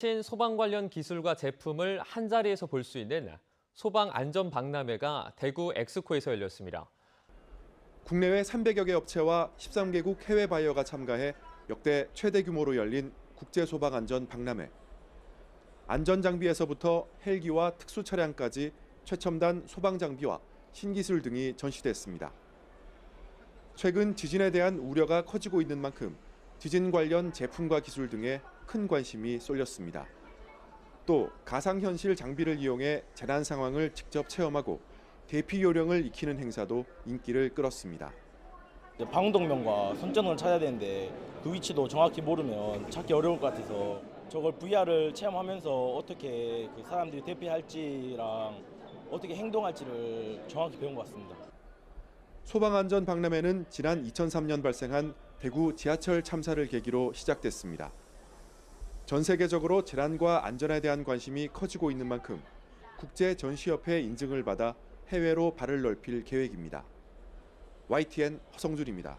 신 소방 관련 기술과 제품을 한 자리에서 볼 수 있는 소방 안전 박람회가 대구 엑스코에서 열렸습니다. 국내외 300여 개 업체와 13개국 해외 바이어가 참가해 역대 최대 규모로 열린 국제 소방 안전 박람회. 안전 장비에서부터 헬기와 특수 차량까지 최첨단 소방 장비와 신기술 등이 전시됐습니다. 최근 지진에 대한 우려가 커지고 있는 만큼 지진 관련 제품과 기술 등에 큰 관심이 쏠렸습니다. 또 가상현실 장비를 이용해 재난 상황을 직접 체험하고 대피 요령을 익히는 행사도 인기를 끌었습니다. 이제 방독면과 손전등을 찾아야 되는데 그 위치도 정확히 모르면 찾기 어려울 것 같아서 저걸 VR을 체험하면서 어떻게 그 사람들이 대피할지랑 어떻게 행동할지를 정확히 배운 것 같습니다. 소방안전 박람회는 지난 2003년 발생한 대구 지하철 참사를 계기로 시작됐습니다. 전 세계적으로 재난과 안전에 대한 관심이 커지고 있는 만큼 국제 전시협회 인증을 받아 해외로 발을 넓힐 계획입니다. YTN 허성준입니다.